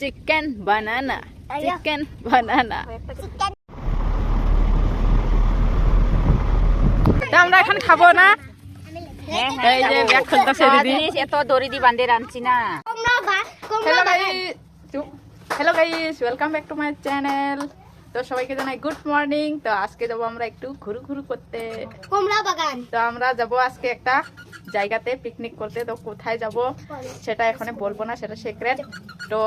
Chicken বানানা chicken বানানা তা আমরা এখন খাব না? এই যে ব্যাগ খুলতেছে দিদি। এত দড়ি দি বান্ধে রাঁধছি না। Hello guys hello guys welcome back to my channel তো সবাইকে জানাই গুড মর্নিং তো আজকে যাব আমরা একটু ঘুরু ঘুরু করতে। কমলা বাগান। তো আমরা যাব আজকে একটা জায়গাতে পিকনিক করতে। তো কোথায় যাব সেটা এখানে বলব না সেটা সিক্রেট তো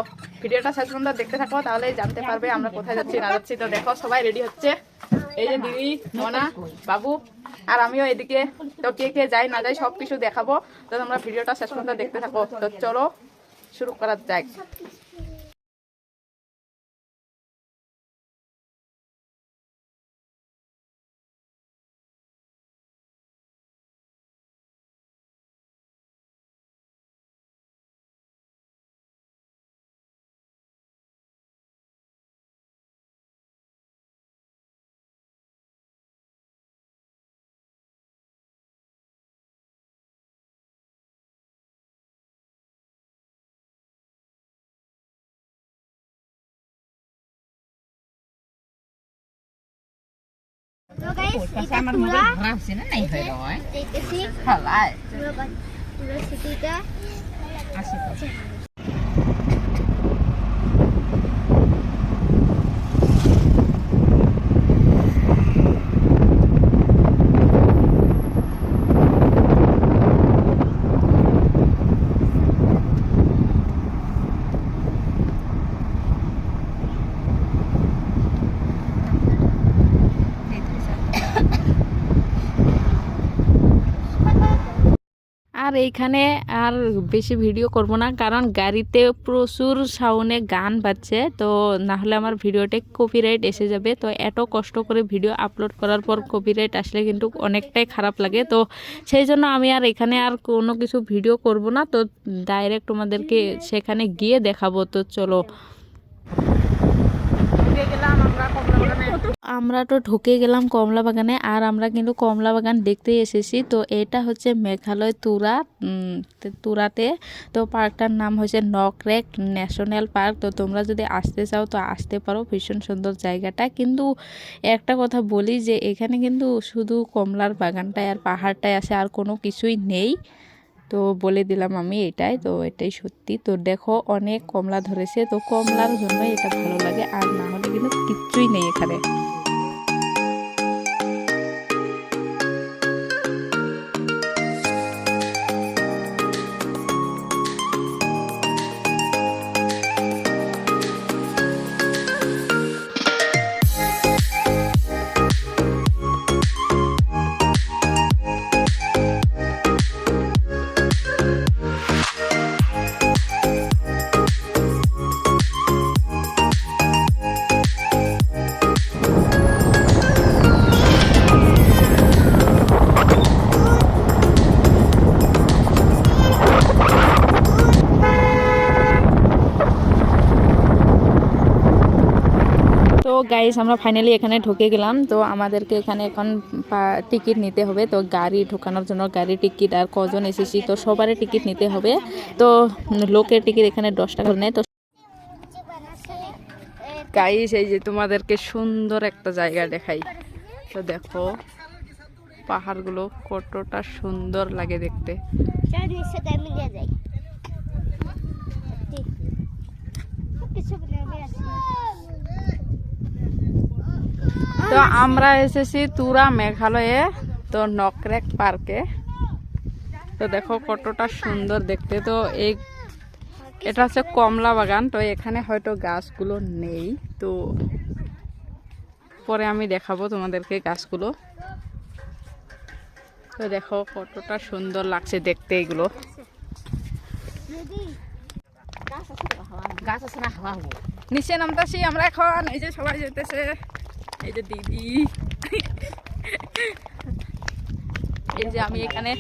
ভিডিওটা শেষ পর্যন্ত দেখতে থাকো তাহলে জানতে পারবে আমরা কোথায় যাচ্ছি না যাচ্ছি। তো দেখো সবাই রেডি হচ্ছে। এই যে দিদি মনা বাবু আর আমিও এদিকে। তো কে কে যাই না যাই সব কিছু দেখাবো। তো তোমরা ভিডিওটা শেষ পর্যন্ত দেখতে থাকো। তো চলো শুরু করা যাক। তো গাইস এটা পুরা রাঁধছি না নাই হয়ে রয় দেখতেছি ভালাই পুরো বা- পুরো সিটিটা আসি এইখানে আর বেশি ভিডিও করব না, কারণ গাড়িতে প্রচুর সাউন্ডে গান বাজছে। তো না হলে আমার ভিডিওতে কপিরাইট এসে যাবে। তো এত কষ্ট করে ভিডিও আপলোড করার পর কপিরাইট আসলে কিন্তু অনেকটাই খারাপ লাগে। তো সেই জন্য আমি আর এখানে আর কোনো কিছু ভিডিও করব না। তো ডাইরেক্ট তোমাদেরকে সেখানে গিয়ে দেখাবো। তো চলো। গেলাম আমরা আমরা তো ঢুকে গেলাম কমলা বাগানে, আর আমরা কিন্তু কমলা বাগান দেখতে এসেছি। তো এটা হচ্ছে মেঘালয় তুরা তুরাতে। তো পার্কটার নাম হচ্ছে নকরেক ন্যাশনাল পার্ক। তো তোমরা যদি আসতে চাও তো আসতে পারো, ভীষণ সুন্দর জায়গাটা। কিন্তু একটা কথা বলি যে এখানে কিন্তু শুধু কমলার বাগানটায় আর পাহাড়টায় আছে, আর কোনো কিছুই নেই। তো বলে দিলাম আমি এটাই, তো এটাই সত্যি। তো দেখো অনেক কমলা ধরেছে, তো কমলার জন্য এটা ভালো লাগে, আর না হলে কিন্তু কিচ্ছুই নেই এখানে। গাইস আমরা ফাইনালি এখানে ঢুকে গেলাম। তো আমাদেরকে এখানে এখন টিকিট নিতে হবে। তো গাড়ি ঢোকানোর জন্য গাড়ি টিকিট আর কজন এসেছি, তো সবারই টিকিট নিতে হবে। তো লোকের টিকিট এখানে দশ টাকা নেয়। তো গাইস এই যে তোমাদেরকে সুন্দর একটা জায়গা দেখাই। তো দেখো, পাহাড়গুলো কতটা সুন্দর লাগে দেখতে। চারিদিকের সাথে মিলিয়ে যায় সত্যি। সবকিছু মিলিয়ে আছে। তো আমরা এসেছি তুরা মেঘালয়ে তো নকরেক পার্কে। তো দেখো কতটা সুন্দর দেখতে। তো এই এটা হচ্ছে কমলা বাগান তো এখানে হয়তো গাছগুলো নেই। তো পরে আমি দেখাবো তোমাদেরকে গাছগুলো। তো দেখো কতটা সুন্দর লাগছে দেখতে এগুলো। নিচে নামতাছি আমরা এখন এই যে সবাই যেতেছে এই যে দিদি। এই যে আমি এখানে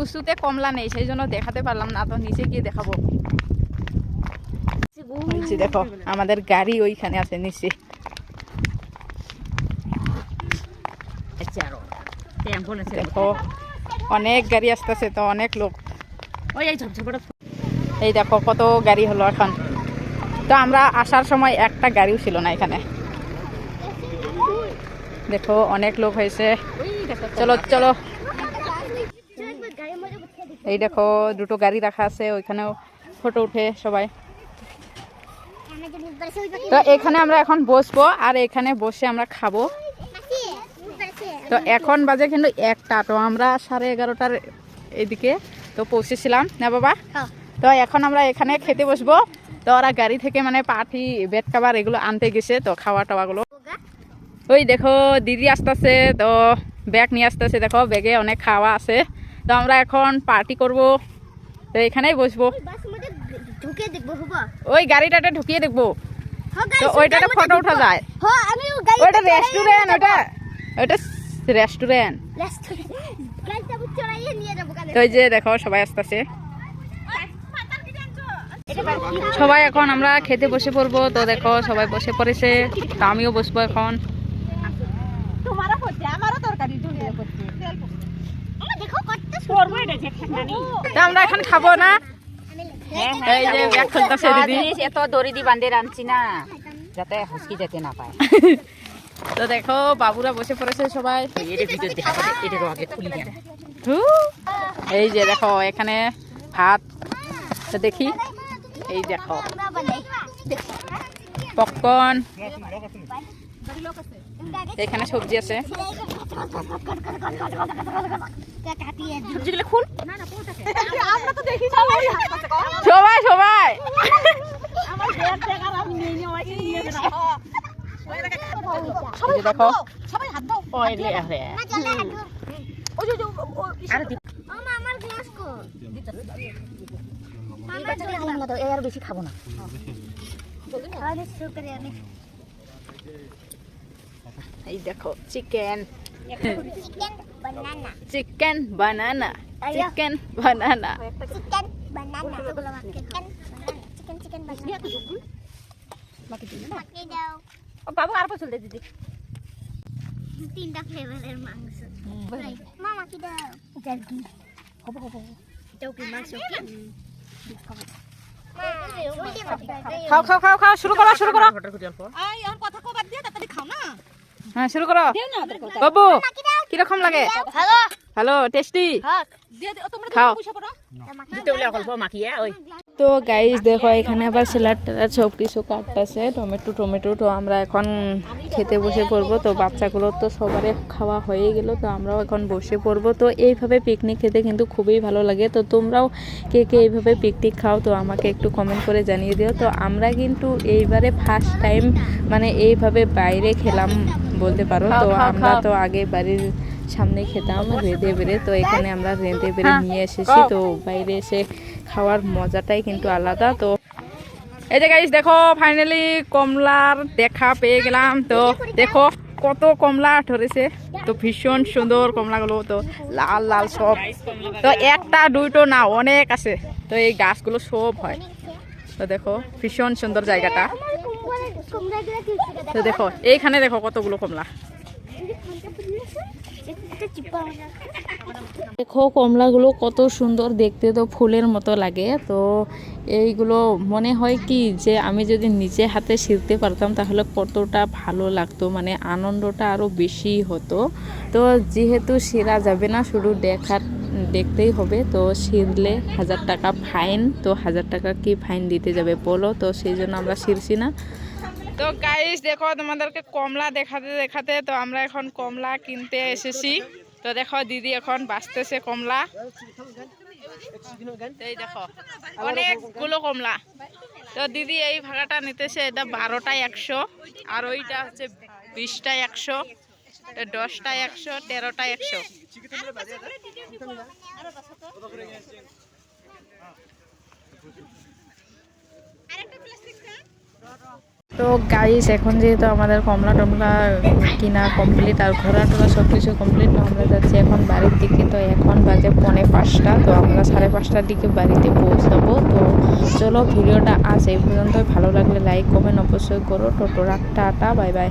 উঁচুতে কমলা নেই সেই জন্য দেখাতে পারলাম না তো নিচে গিয়ে দেখাবো। দেখো আমাদের গাড়ি ওইখানে আছে নিচে। দেখো অনেক গাড়ি আসতেছে তো অনেক লোক। এই দেখো কত গাড়ি হলো এখন। তো আমরা আসার সময় একটা গাড়িও ছিল না এখানে। দেখো অনেক লোক হয়েছে। চলো চলো। এই দেখো দুটো গাড়ি রাখা আছে ওইখানেও ফটো উঠে সবাই। তো এখানে আমরা এখন বসবো আর এখানে বসে আমরা খাব। তো এখন বাজে কিন্তু একটা তো আমরা সাড়ে এগারোটার এদিকে তো পৌঁছেছিলাম না বাবা? হ্যাঁ। তো এখন আমরা এখানে খেতে বসবো। তো ওরা গাড়ি থেকে মানে পাটি বেড খাবার এগুলো আনতে গেছে তো খাওয়া টাওয়াগুলো। ওই দেখো দিদি আসতেছে তো ব্যাগ নিয়ে আসতেছে দেখো ব্যাগে অনেক খাওয়া আছে। তো আমরা এখন পার্টি করব। তো এখানেই বসবো। ওই গাড়িটাতে ঢুকিয়ে দেখব। তো ওইটাতে ফটো উঠা যায়। ওইটা রেস্টুরেন্ট ওটা ওইটা রেস্টুরেন্ট তো যে দেখো সবাই আসতেছে। সবাই এখন আমরা খেতে বসে পড়ব। তো দেখো সবাই বসে পড়েছে। তো আমিও বসবো এখন। আমার দেখো কত করব এটা যে ঠান্ডা নেই তো আমরা এখন খাব না? এই যে ব্যাগ খুলতেছে দিদি জিনিস এত দড়ি দি বান্ধে রাঁধছি না যাতে হসকি যেতে না পায়। তো দেখো বাবুরা বসে পড়েছে সবাই। এই যে দেখো এখানে ভাত। দেখি। এই দেখো। পপকর্ন এখানে সবজি আছে। সবজিগুলো খুল। সবাই। সবাই দেখো। আর মামা আমার গ্লাস কো আমার মতো এর বেশি খাব না আরে শুকরে আমি এই দেখো চিকেন চিকেন বানানা চিকেন বানানা আয়া। চিকেন বানানা চিকেন বানানা চিকেন চিকেন চিকেন বানানা বাকি দাও ও বাবু আর পছন্দ দিদি তিনটা ফ্লেভারের মাংস মামা কি দাও জার্কি হব হব এটাও কি মাংস কি খাও খাও খাও খাও শুরু করো শুরু করো। কথা কবার দিয়ে তাড়াতাড়ি খাও না? হ্যাঁ শুরু করো। বাবু কীরকম লাগে? হ্যালো ভালো টেস্টি হ্যাঁ তোমরা খাও। দিতে বলে অল্প মাখিয়ে ওই। তো গাইস দেখো এখানে আবার স্যালাড ট্যালাড সব কিছু কাটতেছে। টমেটো টমেটো তো আমরা এখন খেতে বসে পড়ব। তো বাচ্চাগুলো তো সবারই খাওয়া হয়ে গেল তো আমরাও এখন বসে পড়ব। তো এইভাবে পিকনিক খেতে কিন্তু খুবই ভালো লাগে। তো তোমরাও কে কে এইভাবে পিকনিক খাও তো আমাকে একটু কমেন্ট করে জানিয়ে দিও। তো আমরা কিন্তু এইবারে ফার্স্ট টাইম মানে এইভাবে বাইরে খেলাম বলতে পারো। তো আমরা তো আগে বাড়ির সামনে খেতাম রেঁধে বেড়ে তো এখানে আমরা রেঁধে বেড়ে নিয়ে এসেছি তো বাইরে এসে খাওয়ার মজাটাই কিন্তু আলাদা তো এই যে গাইস দেখো ফাইনালি কমলার দেখা পেয়ে গেলাম তো দেখো কত কমলা ধরেছে তো ভীষণ সুন্দর কমলাগুলো তো লাল লাল সব। তো একটা দুইটো না অনেক আছে তো এই গাছগুলো সব হয়। তো দেখো ভীষণ সুন্দর জায়গাটা। তো দেখো এইখানে দেখো কতগুলো কমলা। দেখো কমলাগুলো কত সুন্দর দেখতে তো ফুলের মতো লাগে। তো এইগুলো মনে হয় কি যে আমি যদি নিজে হাতে শিখতে পারতাম তাহলে কতটা ভালো লাগতো মানে আনন্দটা আরও বেশি হতো। তো যেহেতু সেরা যাবে না, শুধু দেখার, দেখতেই হবে। তো শিরলে হাজার টাকা ফাইন, তো হাজার টাকা কি ফাইন দিতে যাবে বলো? তো সেই জন্য আমরা শিরছি না। তো গাইস দেখো তোমাদেরকে কমলা দেখাতে দেখাতে তো আমরা এখন কমলা কিনতে এসেছি। তো দেখো, দিদি এখন বাঁচতেছে কমলা। এই দেখো, অনেকগুলো কমলা। তো দিদি এই ভাড়াটা নিতেছে, এটা বারোটায় একশো, আর ওইটা হচ্ছে বিশটায় একশো তো দশটায় একশো, তেরোটায় একশো। তো গাইস এখন যেহেতু আমাদের কমলা টমলা কিনা কমপ্লিট আর ঘোরা টোরা সব কিছু কমপ্লিট আমরা যাচ্ছি এখন বাড়ির দিকে। তো এখন বাজে পনে পাঁচটা, তো আমরা সাড়ে পাঁচটার দিকে বাড়িতে পৌঁছাবো। তো চলো ভিডিওটা আজ এই পর্যন্ত ভালো লাগলে লাইক কমেন্ট অবশ্যই করো। টোটো, রাখটা আটা বাই বাই